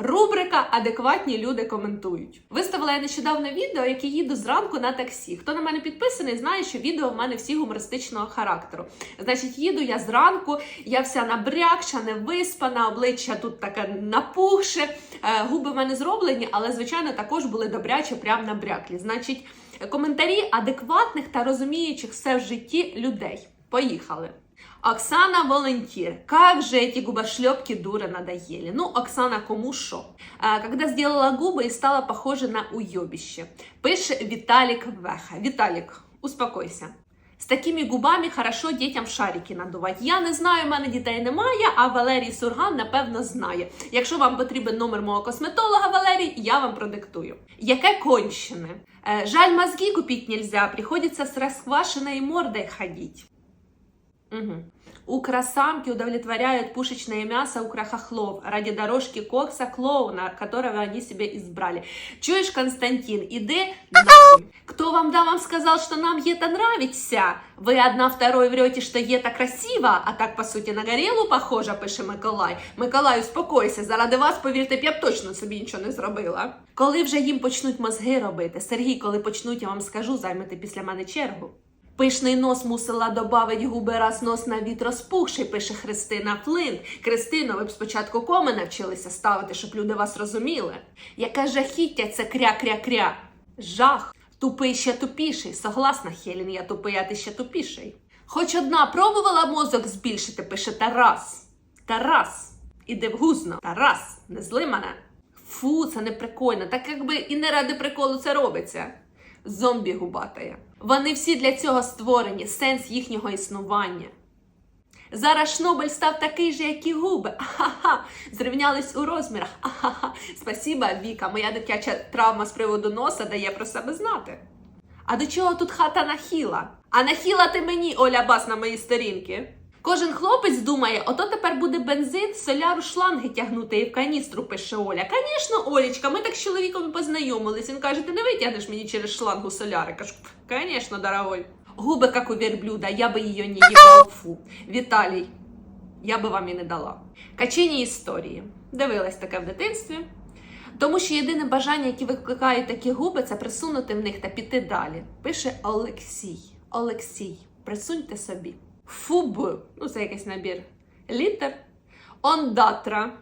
Рубрика Адекватні люди коментують. Виставила я нещодавно відео, яке їду зранку на таксі. Хто на мене підписаний, знає, що відео в мене всі гумористичного характеру. Значить, їду я зранку, я вся набрякша, не виспана, обличчя тут таке напухше, е, губи в мене зроблені, але звичайно також були добряче, прям набряклі. Значить, коментарі адекватних та розуміючих все в житті людей. Поїхали. Оксана Волонтир. Как же эти губошлепки дура надоели. Ну, Оксана, кому шо? Когда сделала губы и стала похожа на уебище. Пише Виталик Веха. Виталик, успокойся. З такими губами хорошо дітям шарики надувати. Я не знаю, в мене дітей немає, а Валерій Сурган напевно знає. Якщо вам потрібен номер мого косметолога Валерій, я вам продиктую. Яке кончене? Е, жаль, мозги купить нельзя, приходится с расквашенной мордой ходить. Угу. У красамки удовлетворяют пушечное мясо у крахохлов ради дорожки кокса клоуна, которого они себе избрали. Чуешь, Константин, иди нахуй. Кто вам да вам сказал, что нам это нравится? Вы одна второй врете, что это красиво, а так, по суті, на горілу похожа, пише Миколай. Миколай, успокойся, заради вас, повірте, б я б точно собі нічого не зробила. Коли вже їм почнуть мозги робити? Сергій, коли почнуть, я вам скажу, займете після мене чергу. Пишний нос мусила добавить губи раз нос на віт розпухший, пише Христина Флинт. Христино, ви б спочатку коми навчилися ставити, щоб люди вас розуміли. Яке жахіття це кря-кря-кря. Жах. Тупий ще тупіший. Согласна, Хелін, я тупий, а ти ще тупіший. Хоч одна пробувала мозок збільшити, пише Тарас. Тарас, іди в гузно. Тарас, не зли мене. Фу, це не прикольно. Так якби і не ради приколу це робиться. Зомбі губатає. Вони всі для цього створені, сенс їхнього існування. Зараз Шнобель став такий же, як і губи. Ахаха, зрівнялись у розмірах. Ахаха. Спасіба, Віка, моя дитяча травма з приводу носа дає про себе знати. А до чого тут хата нахіла? А нахіла ти мені, Оля Бас, на моїй сторінки. Кожен хлопець думає, ото тепер буде бензин, соляру шланги тягнути і в каністру, пише Оля. Звісно, Олічка, ми так з чоловіком познайомились. Він каже, ти не витягнеш мені через шлангу соляри. Кажу, звісно, дорогой. Губи, як у верблюда, я би її не їбав. Фу. Віталій, я би вам і не дала. Качині історії. Дивилась таке в дитинстві. Тому що єдине бажання, яке викликають такі губи, це присунути в них та піти далі. Пише Олексій. Олексій, присуньте собі. Фуб, ну це якийсь набір літер. Ондатра.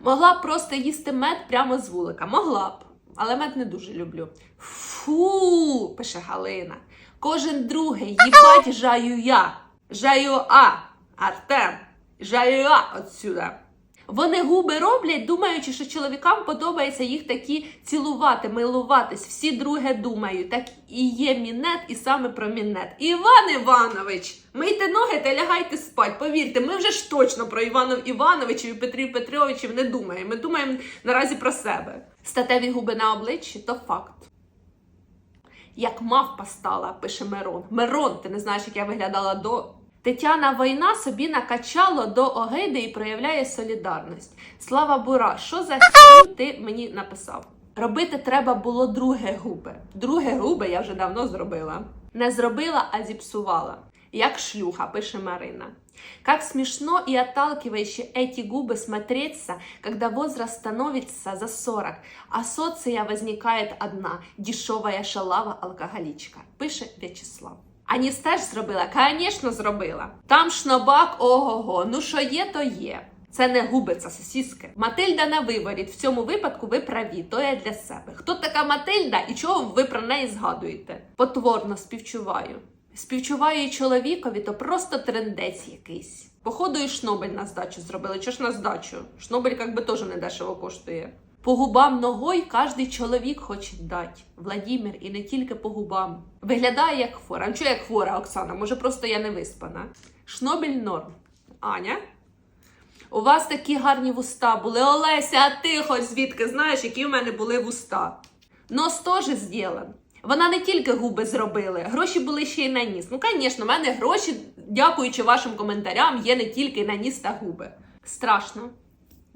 Могла б просто їсти мед прямо з вулика. Могла б, але мед не дуже люблю. Фу, пише Галина. Кожен другий їбать жаю я. Жаю а. Артем. Жаю я отсюда. Вони губи роблять, думаючи, що чоловікам подобається їх такі цілувати, милуватись. Всі друге думають. Так і є мінет, і саме про мінет. Іван Іванович, мийте ноги та лягайте спать. Повірте, ми вже ж точно про Іванов Івановичів і Петрів Петровичів не думаємо. Ми думаємо наразі про себе. Статеві губи на обличчі то факт. Як мавпа стала, пише Мирон. Мирон, ти не знаєш, як я виглядала до. Тетяна Війна собі накачало до огиди і проявляє солідарність. Слава Бура, що за херню ти мені написав? Робити треба було друге губи. Друге губи я вже давно зробила. Не зробила, а зіпсувала. Як шлюха, пише Марина. Как смешно и отталкивающе эти губы смотреться, когда возраст становится за 40, а соция возникает одна – дешевая шалава алкоголичка, пише В'ячеслав. Аніс теж зробила? Звісно, зробила. Там шнобак, ого-го, ну що є, то є. Це не губи, це сосіски. Матильда на виворіт. В цьому випадку ви праві, то я для себе. Хто така Матильда і чого ви про неї згадуєте? Потворно співчуваю. Співчуваю і чоловікові, то просто трендець якийсь. Походу, і Шнобель на здачу зробили. Чого ж на здачу? Шнобель як би теж не дешево коштує. По губам ногой кожний чоловік хоче дати. Владімір, і не тільки по губам. Виглядає як хвора. А чого як хвора, Оксана? Може, просто я не виспана. Шнобель норм. Аня? У вас такі гарні вуста були. Олеся, а ти хоч звідки знаєш, які в мене були вуста? Нос теж зроблен. Вона не тільки губи зробили, гроші були ще й на ніс. Ну, звісно, в мене гроші, дякуючи вашим коментарям, є не тільки на ніс та губи. Страшно.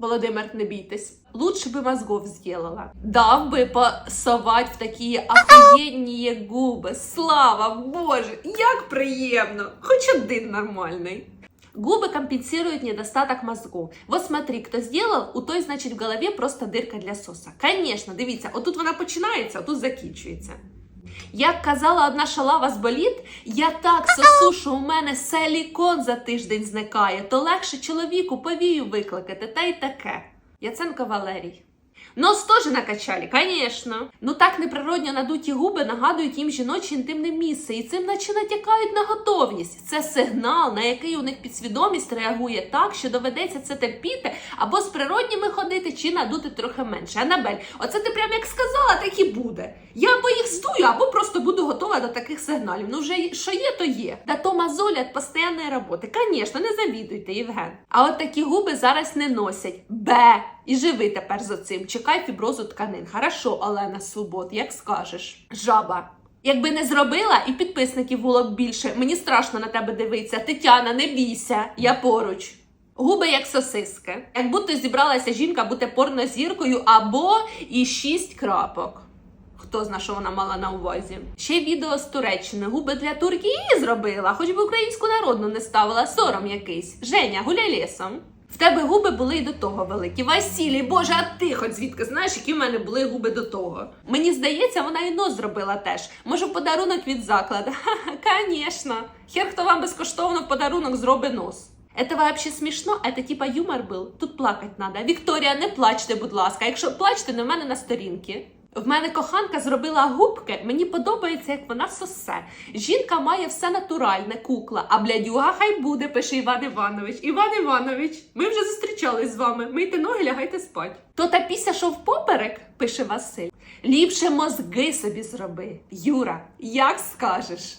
Володимир, не бійтесь. Лучше би мозгов зробила. Дав би посовать в такі охуєнні губи. Слава Боже, як приємно! Хоч один нормальний. Губы компенсируют недостаток мозгов. Вот смотри, кто сделал, у той, значить, в голові просто дирка для соса. Конечно, дивіться, отут вона починається, отут закінчується. Як казала одна шалава з боліт, я так сосу, у мене силікон за тиждень зникає, то легше чоловіку повію викликати, та й таке. Яценко Валерій. Нос теж накачали, звісно. Ну так неприродньо надуті губи нагадують їм жіноче інтимне місце, і цим наче натякають на готовність. Це сигнал, на який у них підсвідомість реагує так, що доведеться це терпіти, або з природніми ходити, чи надути трохи менше. Анабель, оце ти прям як сказала, так і буде. Я або їх здую, або готова до таких сигналів. Ну вже що є, то є. Та то мозоль від постійної роботи. Звісно, не завідуйте, Євген. А от такі губи зараз не носять. Бе! І живи тепер за цим. Чекай фіброзу тканин. Хорошо, Олена Свобод, як скажеш. Жаба. Якби не зробила, і підписників було б більше. Мені страшно на тебе дивитися. Тетяна, не бійся, я поруч. Губи як сосиски. Як будто зібралася жінка бути порнозіркою або і шість крапок. Хто зна, що вона мала на увазі? Ще відео з Туреччини. Губи для Туркії зробила, хоч би українську народну не ставила, сором якийсь. Женя, гуляй лісом. В тебе губи були і до того великі. Василій, боже, а ти хоч звідки знаєш, які в мене були губи до того? Мені здається, вона і нос зробила теж. Може, подарунок від закладу. Ха-ха, звісно. Хер хто вам безкоштовно подарунок зробить нос. Это вообще смішно, это типа юмор був. Тут плакать надо. Вікторія, не плачте, будь ласка. Якщо плачте, не в мене на сторінки. В мене коханка зробила губки. Мені подобається, як вона сосе. Жінка має все натуральне, кукла, а блядюга хай буде, пише Іван Іванович. Іван Іванович, ми вже зустрічались з вами. Мийте ноги, лягайте спать. То та піся, що впоперек, пише Василь. Ліпше мозги собі зроби. Юра, як скажеш.